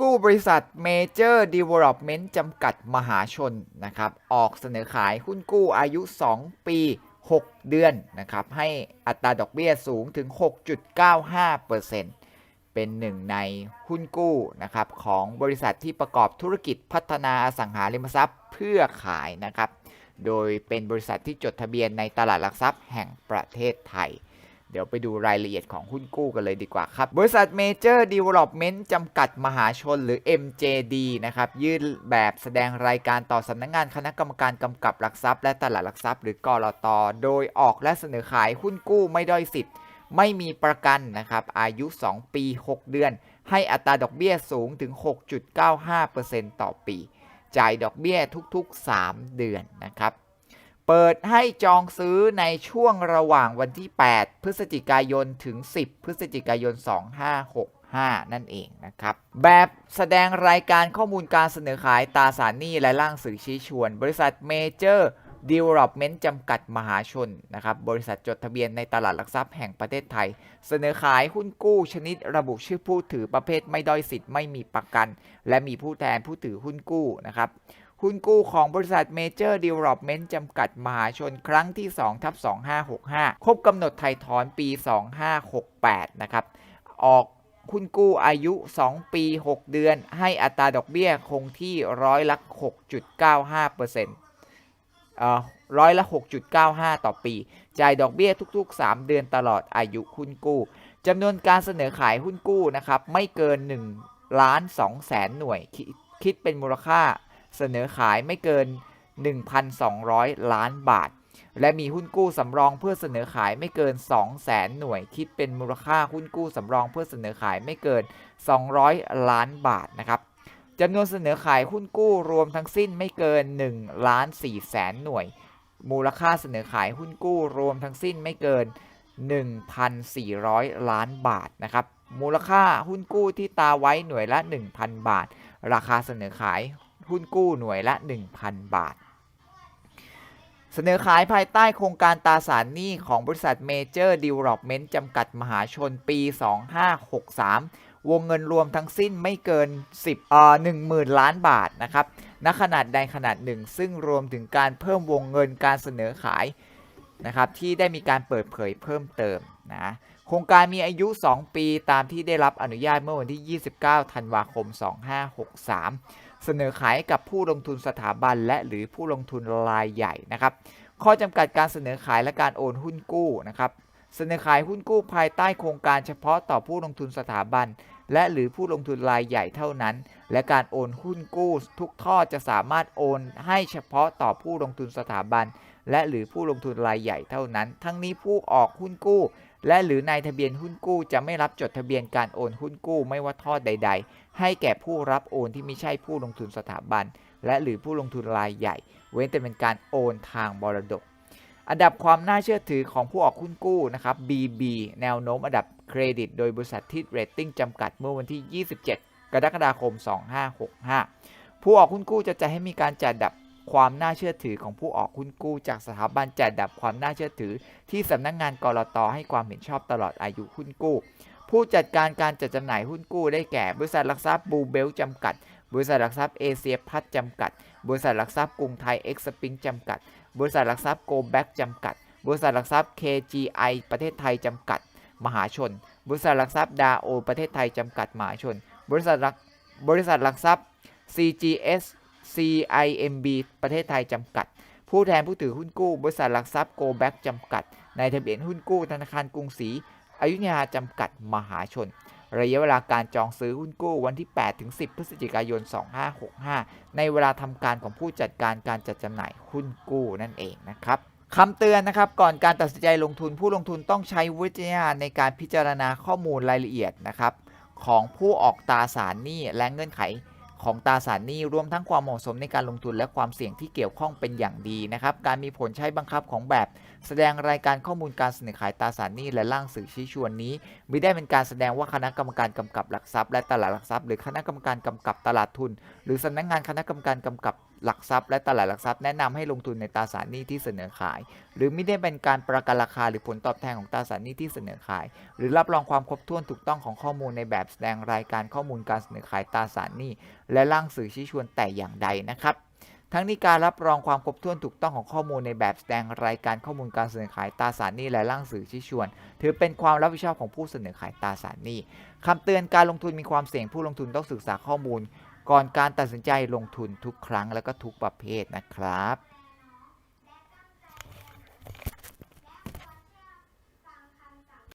กู้บริษัท Major Development จำกัดมหาชนนะครับออกเสนอขายหุ้นกู้อายุ 2 ปี 6 เดือนนะครับให้อัตราดอกเบี้ยสูงถึง 6.95%เป็นหนึ่งในหุ้นกู้นะครับของบริษัทที่ประกอบธุรกิจพัฒนาอสังหาริมทรัพย์เพื่อขายนะครับ โดยเป็นบริษัทที่จดทะเบียนในตลาดหลักทรัพย์แห่งประเทศไทย เดี๋ยวไปดูรายละเอียดของหุ้นกู้กันเลยดีกว่าครับ บริษัท Major Development จำกัดมหาชนหรือ MJD นะครับยื่นแบบแสดงรายการต่อสำนักงงานคณะกรรมการกำกับหลักทรัพย์และตลาดหลักทรัพย์หรือกรตโดยออกและเสนอขายหุ้นกู้ไม่ด้อยสิทธิ์ ไม่มีประกันนะครับอายุ 2 ปี 6 เดือน ให้อัตราดอกเบี้ยสูงถึง 6.95%ต่อปี จ่ายดอกเบี้ยทุกๆ 3 เดือนนะครับ เปิดให้จองซื้อในช่วงระหว่างวันที่ 8 พฤศจิกายนถึง 10 พฤศจิกายน 2565 นั่นเองนะครับ แบบแสดงรายการข้อมูลการเสนอขายตราสารหนี้และร่างสื่อชี้ชวน บริษัท Major Development จำกัดมหาชนนะครับ บริษัทจดทะเบียนในตลาดหลักทรัพย์แห่งประเทศไทย เสนอขายหุ้นกู้ชนิดระบุชื่อผู้ถือประเภทไม่ด้อยสิทธิ์ไม่มีประกัน และมีผู้แทนผู้ถือหุ้นกู้นะครับ หุ้นกู้ของบริษัท Major Development จำกัดมหาชนครั้งที่2ทับ2565 ครบกำหนดไถ่ถอนปี 2568 นะครับ ออกหุ้นกู้อายุ 2 ปี 6 เดือน ให้อัตราดอกเบี้ยคงที่ร้อยละ 6.95%เอ่อร้อยละ 6.95 ต่อปี จ่ายดอกเบี้ยทุก ๆ 3 เดือนตลอดอายุหุ้นกู้จำนวนการเสนอขายหุ้นกู้นะครับ ไม่เกิน1ล้าน2แสนหน่วย คิดเป็นมูลค่า เสนอขายไม่เกิน 1,200 ล้านบาท และมีหุ้นกู้สำรองเพื่อเสนอขายไม่เกิน 200,000 หน่วย คิดเป็นมูลค่าหุ้นกู้สำรองเพื่อเสนอขายไม่เกิน 200 ล้านบาทนะครับจำนวนเสนอขายหุ้นกู้รวมทั้งสิ้นไม่เกิน1ล้าน4แสนหน่วย มูลค่าเสนอขายหุ้นกู้รวมทั้งสิ้นไม่เกิน 1,400 ล้านบาทนะครับ มูลค่าหุ้นกู้ที่ตาไว้หน่วยละ 1,000 บาท ราคาเสนอขาย หุ้นกู้หน่วยละ 1,000 บาท เสนอขายภายใต้โครงการตราสารหนี้ของบริษัท Major Development จำกัดมหาชนปี 2563 วงเงินรวมทั้งสิ้นไม่เกิน 10เอ่อ10,000 ล้านบาทนะครับณขนาดใดขนาดหนึ่ง ซึ่งรวมถึงการเพิ่มวงเงินการเสนอขายนะครับที่ได้มีการเปิดเผยเพิ่มเติมนะโครงการมีอายุ 2 ปีตามที่ได้รับอนุญาตเมื่อวันที่ 29 ธันวาคม 2563 เสนอขายกับผู้ลงทุนสถาบันและหรือผู้ลงทุนรายใหญ่นะครับ ข้อจำกัดการเสนอขายและการโอนหุ้นกู้นะครับ เสนอขายหุ้นกู้ภายใต้โครงการเฉพาะต่อผู้ลงทุนสถาบัน และหรือผู้ลงทุนรายใหญ่เท่านั้น และการโอนหุ้นกู้ทุกท่อจะสามารถโอนให้เฉพาะต่อผู้ลงทุนสถาบัน และหรือผู้ลงทุนรายใหญ่เท่านั้น ทั้งนี้ผู้ออกหุ้นกู้ และหรือนายทะเบียนหุ้นกู้จะไม่รับจดทะเบียนการโอนหุ้นกู้ไม่ว่าทอดใด ๆ ให้แก่ผู้รับโอนที่ไม่ใช่ผู้ลงทุนสถาบัน และหรือผู้ลงทุนรายใหญ่ เว้นแต่เป็นการโอนทางบรดก อันดับความน่าเชื่อถือของผู้ออกหุ้นกู้นะครับ BB แนวโน้มอันดับเครดิต โดยบริษัททิดเรตติ้งจำกัดเมื่อวันที่ 27 กรกฎาคม 2565 ผู้ออกหุ้นกู้จะจะให้มีการจัดอันดับ ความน่าเชื่อถือของผู้ออกหุ้นกู้ จากสถาบันจัดดับความน่าเชื่อถือ ที่สำนักงงานกรตให้ความเห็นชอบตลอดอายุหุ้นกู้ ผู้จัดการการจัดจำหน่ายหุ้นกู้ได้แก่ บริษัทหลักทรัพย์บูเบลจำกัด บริษัทหลักทรัพย์เอเชียพัฒจำกัด บริษัทหลักทรัพย์กรุงไทยเอ็กซ์ปิงจำกัด บริษัทหลักทรัพย์โกลแบ็กจำกัด บริษัทหลักทรัพย์ KGI ประเทศไทยจำกัด มหาชน บริษัทหลักทรัพย์ดาโอประเทศไทยจำกัดมหาชน บริษัทหลักบริษัทหลักทรัพย์ CGS CIMB ประเทศไทยจำกัด ผู้แทนผู้ถือหุ้นกู้ บริษัทหลักทรัพย์โกแบ็กจำกัดนายทะเบียนหุ้นกู้ธนาคารกรุงศรีอยุธยาจำกัดมหาชน ระยะเวลาการจองซื้อหุ้นกู้วันที่ 8 ถึง 10 พฤศจิกายน 2565 ในเวลาทำการของผู้จัดการการจัดจำหน่ายหุ้นกู้นั่นเองนะครับคำเตือนนะครับก่อนการตัดสินใจลงทุนผู้ลงทุนต้องใช้วิจารณญาณในการพิจารณาข้อมูลรายละเอียดนะครับของผู้ออกตราสารหนี้และเงื่อนไข ของตราสารหนี้รวมทั้งความเหมาะสมในการลงทุนและความเสี่ยงที่เกี่ยวข้องเป็นอย่างดีนะครับ การมีผลใช้บังคับของแบบ แสดงรายการข้อมูลการเสนอขายตราสารหนี้และร่างสื่อชี้ชวนนี้ไม่ได้เป็นการแสดงว่าคณะกรรมการกำกับหลักทรัพย์และตลาดหลักทรัพย์ หรือคณะกรรมการกำกับตลาดทุน หรือสำนักงานคณะกรรมการกำกับ หลักทรัพย์และตลาดหลักทรัพย์แนะนำให้ลงทุนในตราสารหนี้ที่เสนอขาย หรือไม่ได้เป็นการประกันราคาหรือผลตอบแทนของตราสารหนี้ที่เสนอขาย หรือรับรองความครบถ้วนถูกต้องของข้อมูลในแบบแสดงรายการข้อมูลการเสนอขายตราสารหนี้และร่างสื่อชี้ชวนแต่อย่างใดนะครับทั้งนี้การรับรองความครบถ้วนถูกต้องของข้อมูลในแบบแสดงรายการข้อมูลการเสนอขายตราสารหนี้และร่างสื่อชี้ชวน ถือเป็นความรับผิดชอบของผู้เสนอขายตราสารหนี้คำเตือนการลงทุนมีความเสี่ยงผู้ลงทุนต้องศึกษาข้อมูล ก่อนการตัดสินใจลงทุนทุกครั้งและก็ทุกประเภทนะครับ